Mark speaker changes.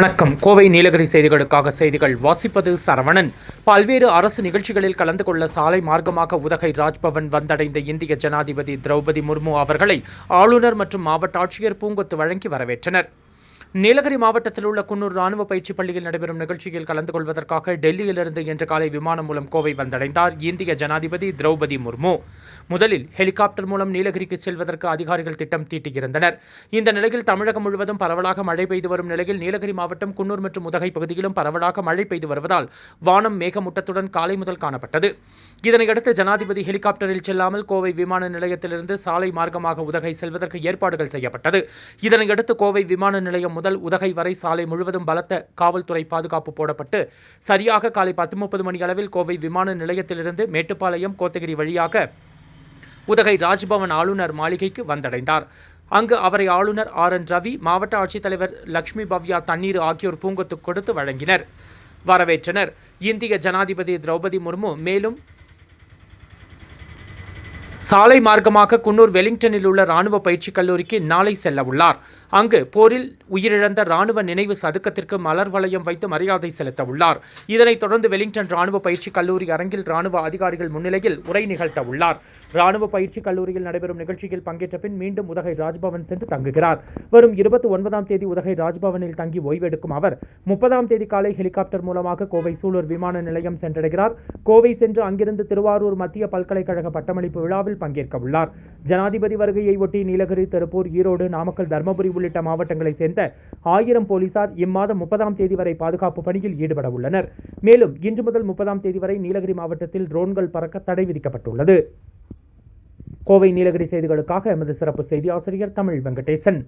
Speaker 1: வணக்கம். கோவை நீலகிரி செய்திகளுக்காக செய்திகள் வாசிப்பது சரவணன். பல்வேறு அரசு நிகழ்ச்சிகளில் கலந்து கொள்ள சாலை மார்க்கமாக உதகை ராஜ்பவன் வந்தடைந்த இந்திய ஜனாதிபதி திரௌபதி முர்மு அவர்களை ஆளுநர் மற்றும் மாவட்ட ஆட்சியர் பூங்கொத்து வழங்கி வரவேற்றனர். நீலகிரி மாவட்டத்தில் உள்ள குன்னூர் ராணுவ பயிற்சி பள்ளியில் நடைபெறும் நிகழ்ச்சியில் கலந்து கொள்வதற்காக டெல்லியிலிருந்து இன்று காலை விமானம் மூலம் கோவை வந்தடைந்தார் இந்திய ஜனாதிபதி திரௌபதி முர்மு. முதலில் ஹெலிகாப்டர் மூலம் நீலகிரிக்கு செல்வதற்கு அதிகாரிகள் திட்டம் தீட்டியிருந்தனர். இந்த நிலையில் தமிழகம் முழுவதும் பரவலாக மழை பெய்து வரும் நிலையில் நீலகிரி மாவட்டம் குன்னூர் மற்றும் உதகை பகுதியிலும் பரவலாக மழை பெய்து வருவதால் வானம் மேகமூட்டத்துடன் காலை முதல் காணப்பட்டது. இதனையடுத்து ஜனாதிபதி ஹெலிகாப்டரில் செல்லாமல் கோவை விமான நிலையத்திலிருந்து சாலை மார்க்கமாக உதகை செல்வதற்கு ஏற்பாடுகள் செய்யப்பட்டது. இதனையடுத்து கோவை விமான நிலையம் முதல் உதகை வரை சாலை முழுவதும் பலத்த காவல்துறை பாதுகாப்பு போடப்பட்டு சரியாக காலை பத்து முப்பது மணி அளவில் கோவை விமான நிலையத்திலிருந்து மேட்டுப்பாளையம் கோத்தகிரி வழியாக உதகை ராஜ்பவன் ஆளுநர் மாளிகைக்கு வந்தடைந்தார். அங்கு அவரை ஆளுநர் ஆர். என். ரவி மாவட்ட ஆட்சித்தலைவர் லக்ஷ்மி பவ்யா தண்ணீர் ஆகியோர் பூங்கொத்து கொடுத்து வழங்கினர். வரவேற்றனர். இந்திய ஜனாதிபதி திரௌபதி முர்மு மேலும் சாலை மார்க்கமாக குன்னூர் வெலிங்டனில் உள்ள ராணுவ பயிற்சி கல்லூரிக்கு நாளை செல்ல உள்ளார் அங்கு போரில் உயிரிழந்த ராணுவ நினைவு சதுக்கத்திற்கு மலர் வளையம் வைத்து மரியாதை செலுத்த உள்ளார் இதனைத் தொடர்ந்து வெலிங்டன் ராணுவ பயிற்சி கல்லூரி அரங்கில் ராணுவ அதிகாரிகள் முன்னிலையில் உரை நிகழ்த்த உள்ளார் ராணுவ பயிற்சி கல்லூரியில் நடைபெறும் நிகழ்ச்சியில் பங்கேற்ற பின் மீண்டும் உதகை ராஜ்பவன் சென்று தங்குகிறார். வரும் இருபத்தி ஒன்பதாம் தேதி உதகை ராஜ்பவனில் தங்கி ஓய்வெடுக்கும் அவர் முப்பதாம் தேதி காலை ஹெலிகாப்டர் மூலமாக கோவை சூலூர் விமான நிலையம் சென்றடைகிறார். கோவை சென்று அங்கிருந்து திருவாரூர் மத்திய பல்கலைக்கழக பட்டமளிப்பு விழாவில் பங்கேற்க உள்ளார் ஜனாதிபதி வருகையை ஒட்டி நீலகிரி திருப்பூர் ஈரோடு நாமக்கல் தர்மபுரி உள்ளிட்ட மாவட்டங்களைச் சேர்ந்த ஆயிரம் போலீசார் இம்மாதம் முப்பதாம் தேதி வரை பாதுகாப்பு பணியில் ஈடுபட உள்ளனர் மேலும் இன்று முதல் முப்பதாம் தேதி வரை நீலகிரி மாவட்டத்தில் ட்ரோன்கள் பறக்க தடை விதிக்கப்பட்டுள்ளது. கோவை நீலகிரி செய்திகளுக்காக எமது சிறப்பு செய்தி ஆசிரியர் தமிழ் வெங்கடேசன்.